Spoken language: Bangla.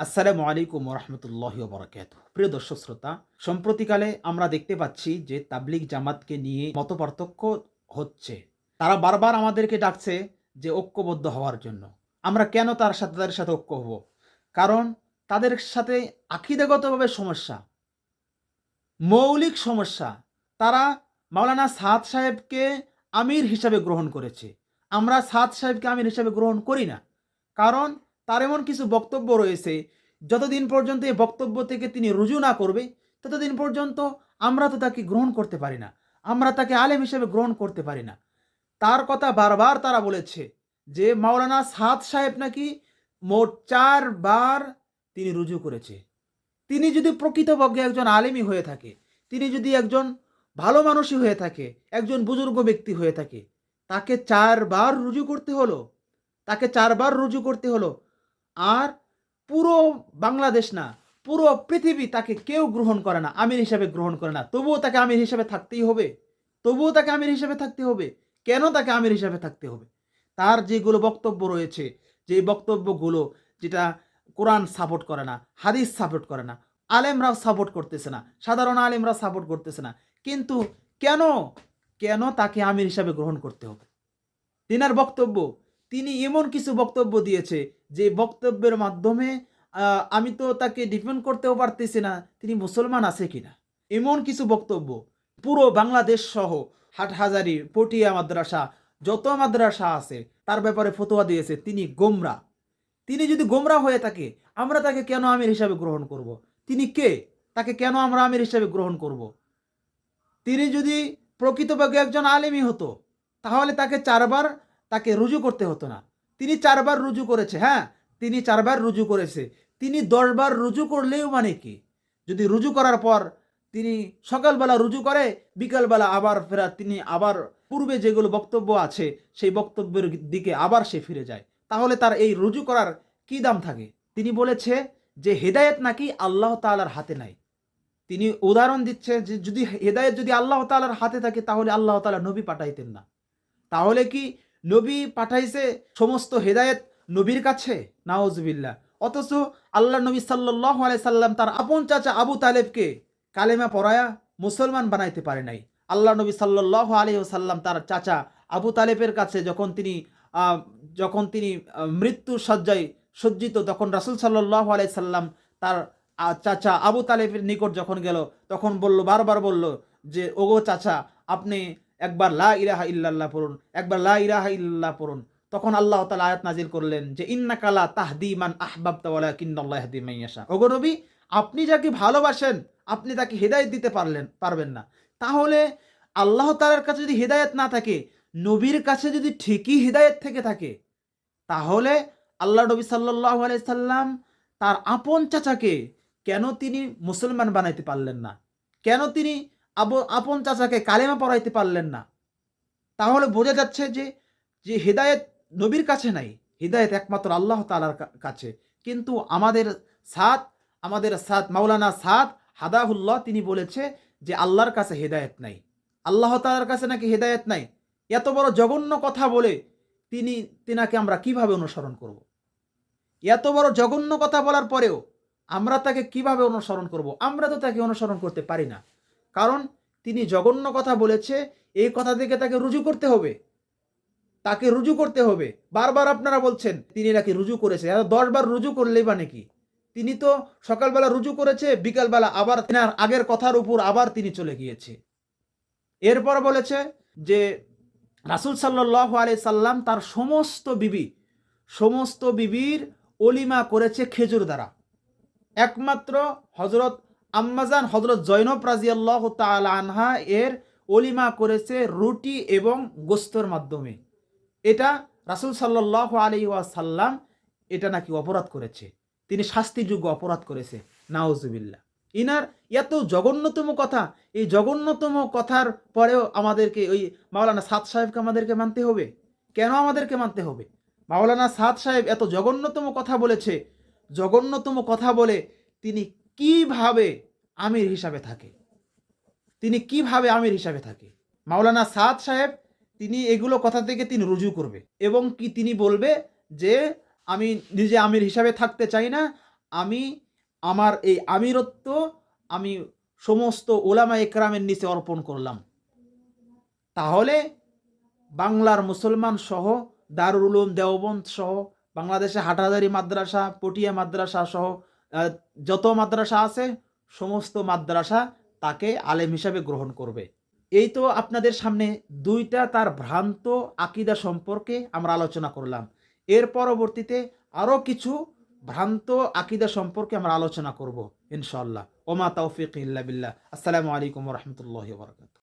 আসসালামু আলাইকুম রহমতুল্লাহ বরকাত প্রিয় দর্শক শ্রোতা, সম্প্রতিকালে আমরা দেখতে পাচ্ছি যে তাবলিগ জামাতকে নিয়ে মত হচ্ছে। তারা বারবার আমাদেরকে ডাকছে যে ঐক্যবদ্ধ হওয়ার জন্য। আমরা কেন তার সাথে, তাদের সাথে ঐক্য হব? কারণ তাদের সাথে আখিদাগতভাবে সমস্যা, মৌলিক সমস্যা। তারা মাওলানা সাদ সাহেবকে আমির হিসাবে গ্রহণ করেছে। আমরা সাদ সাহেবকে আমির হিসাবে গ্রহণ করি না। কারণ তার এমন কিছু বক্তব্য রয়েছে, যতদিন পর্যন্ত এই বক্তব্য থেকে তিনি রুজু না করবে, ততদিন পর্যন্ত আমরা তো তাকে গ্রহণ করতে পারি না, আমরা তাকে আলেম হিসেবে গ্রহণ করতে পারি না। তার কথা বারবার তারা বলেছে যে, মাওলানা সাদ সাহেব নাকি মোট চারবার তিনি রুজু করেছে। তিনি যদি প্রকৃতপক্ষে একজন আলেমী হয়ে থাকে, তিনি যদি একজন ভালো মানুষই হয়ে থাকে, একজন বুজুর্গ ব্যক্তি হয়ে থাকে, তাকে চারবার রুজু করতে হলো, তাকে চারবার রুজু করতে হলো আর পুরো বাংলাদেশ না, পুরো পৃথিবী তাকে কেউ গ্রহণ করে না, আমির হিসাবে গ্রহণ করে না। তবুও তাকে আমির হিসাবে থাকতেই হবে। তবুও তাকে আমির হিসাবে থাকতে হবে। কেন তাকে আমির হিসাবে থাকতে হবে? তার যেগুলো বক্তব্য রয়েছে, যে বক্তব্যগুলো যেটা কোরআন সাপোর্ট করে না, হাদিস সাপোর্ট করে না, আলেমরাও সাপোর্ট করতেছে না, সাধারণ আলেমরা সাপোর্ট করতেছে না, কিন্তু কেন কেন তাকে আমির হিসাবে গ্রহণ করতে হবে? তিনার বক্তব্য, তিনি এমন কিছু বক্তব্য দিয়েছে যে বক্তব্যের মাধ্যমে আমি তো তাকে ডিপেন্ড করতেও পারতেছি না, তিনি মুসলমান আছে কিনা? এমন কিছু বক্তব্য। পুরো বাংলাদেশ সহ হাটহাজারি পটিয়া মাদ্রাসা, যত মাদ্রাসা আছে, তার ব্যাপারে ফতোয়া দিয়েছে, তিনি গোমরা। তিনি যদি গোমরা হয়ে থাকে, আমরা তাকে কেন আমির হিসাবে গ্রহণ করব। তিনি কে? তাকে কেন আমরা আমির হিসাবে গ্রহণ করব। তিনি যদি প্রকৃতপক্ষে একজন আলেমী হতো, তাহলে তাকে চারবার তাকে রুজু করতে হতো না। তিনি চারবার রুজু করেছে হ্যাঁ? তিনি চারবার রুজু করেছে। তিনি দশবার রুজু করলেও মানে কি? যদি রুজু করার পর তিনি সকালবেলা রুজু করে, বিকালবেলা আবার ফেরা তিনি আবার পূর্বে যেগুলো বক্তব্য আছে, সেই বক্তব্যের দিকে আবার সে ফিরে যায়। তাহলে তার এই রুজু করার কি দাম থাকে? তিনি বলেছে যে, হেদায়েত নাকি আল্লাহ তালার হাতে নাই। তিনি উদাহরণ দিচ্ছে যে, যদি হেদায়েত যদি আল্লাহ তালার হাতে থাকে, তাহলে আল্লাহ তাআলা নবী পাঠাইতেন না। তাহলে কি নবী পাঠাইছে সমস্ত হেদায়েত নবীর কাছে? নাওজবিল্লা অথচ আল্লাহ নবী সাল্লাহ সাল্লাম তার আপন চাচা আবু তালেবকে কালেমা পড়ায়া মুসলমান বানাইতে পারে নাই। আল্লাহ নবী সাল্লাহ সাল্লাম তার চাচা আবু তালেবের কাছে যখন তিনি যখন তিনি মৃত্যুর শয্যায় সজ্জিত, তখন রাসুল সাল্লাহ সাল্লাম তার চাচা আবু তালেবের নিকট যখন গেল, তখন বলল, বারবার বলল যে, ওগো চাচা, আপনি একবার লা ইলাহা ইল্লাল্লাহ পড়ুন, একবার লা ইরাহা ইল্লাল্লাহ পড়ুন। তখন আল্লাহ তালা আয়াত নাজিল করলেন যে ইন্নাকালা তাহদি মান আহবাবতা ওয়ালা কিন্নাল্লাহ ইয়াহদি মান ইয়াশা। ওগো নবী, আপনি যাকে ভালোবাসেন, আপনি তাকে হেদায়েত দিতে পারলেন, পারবেন না। তাহলে আল্লাহ তাআলার কাছে যদি হেদায়েত না থাকে, নবীর কাছে যদি ঠিকই হেদায়েত থেকে থাকে, তাহলে আল্লাহ নবী সাল্লাহ সাল্লাম তার আপন চাচাকে কেন তিনি মুসলমান বানাইতে পারলেন না? কেন তিনি আপন চাচাকে কালেমা পড়াইতে পারলেন না। তাহলে বোঝা যাচ্ছে যে যে হেদায়েত নবীর কাছে নাই, হৃদায়ত একমাত্র আল্লাহ তালার কাছে। কিন্তু আমাদের সাদ আমাদের সাদ, মাওলানা সাদ হাদাহুল্লাহ, তিনি বলেছে যে আল্লাহর কাছে হেদায়েত নাই। আল্লাহ তালার কাছে নাকি হেদায়েত নাই? এত বড় জঘন্য কথা বলে তিনি, তিনাকে আমরা কীভাবে অনুসরণ করব। এত বড় জঘন্য কথা বলার পরেও আমরা তাকে কীভাবে অনুসরণ করব। আমরা তো তাকে অনুসরণ করতে পারি না। কারণ তিনি জঘন্য কথা বলেছে, এই কথা থেকে তাকে রুজু করতে হবে। তাকে রুজু করতে হবে। বারবার আপনারা বলছেন, তিনি নাকি রুজু করেছে। আর দশ বার রুজু করলেই বা নাকি? তিনি তো সকালবেলা রুজু করেছে, বিকালবেলা আবার তিনার আগের কথার উপর আবার তিনি চলে গিয়েছে। এরপর বলেছে যে, রাসুল সাল্লাহ আলি সাল্লাম তার সমস্ত বিবি, সমস্ত বিবির অলিমা করেছে খেজুর দ্বারা। একমাত্র হজরত আম্মাজান হজরত জৈনব রাজিয়াল্লাহ তাল আনহা এর অলিমা করেছে রুটি এবং গোস্তর মাধ্যমে। এটা রাসুল সাল্লাহ আলী ওয়াসাল্লাম এটা নাকি অপরাধ করেছে। তিনি শাস্তিযোগ্য অপরাধ করেছে। নাওজুবিল্লা ইনার এত জঘন্যতম কথা, এই জঘন্যতম কথার পরেও আমাদেরকে ওই মাওলানা সাদ সাহেবকে আমাদেরকে মানতে হবে। কেন আমাদেরকে মানতে হবে? মাওলানা সাদ সাহেব এত জঘন্যতম কথা বলেছে। জঘন্যতম কথা বলে তিনি কীভাবে আমির হিসাবে থাকে? তিনি কীভাবে আমির হিসাবে থাকে? মাওলানা সাদ সাহেব, তিনি এগুলো কথা থেকে তিনি রুজু করবে এবং কি তিনি বলবে যে, আমি নিজে আমির হিসাবে থাকতে চাই না, আমি আমার এই আমিরত্ব আমি সমস্ত ওলামা একরামের নিচে অর্পণ করলাম। তাহলে বাংলার মুসলমান সহ, দারুল উলুম দেওবন্দ সহ, বাংলাদেশে হাটহাজারি মাদ্রাসা, পটিয়া মাদ্রাসা সহ যত মাদ্রাসা আছে, সমস্ত মাদ্রাসা তাকে আলেম হিসাবে গ্রহণ করবে। এই তো আপনাদের সামনে দুইটা তার ভ্রান্ত আকিদা সম্পর্কে আমরা আলোচনা করলাম। এর পরবর্তীতে আরও কিছু ভ্রান্ত আকিদা সম্পর্কে আমরা আলোচনা করব ইনশাল্লাহ ওমা তৌফিক ইল্লা বিল্লাহ। আসসালামু আলাইকুম রহমতুল্লাহ বরকাত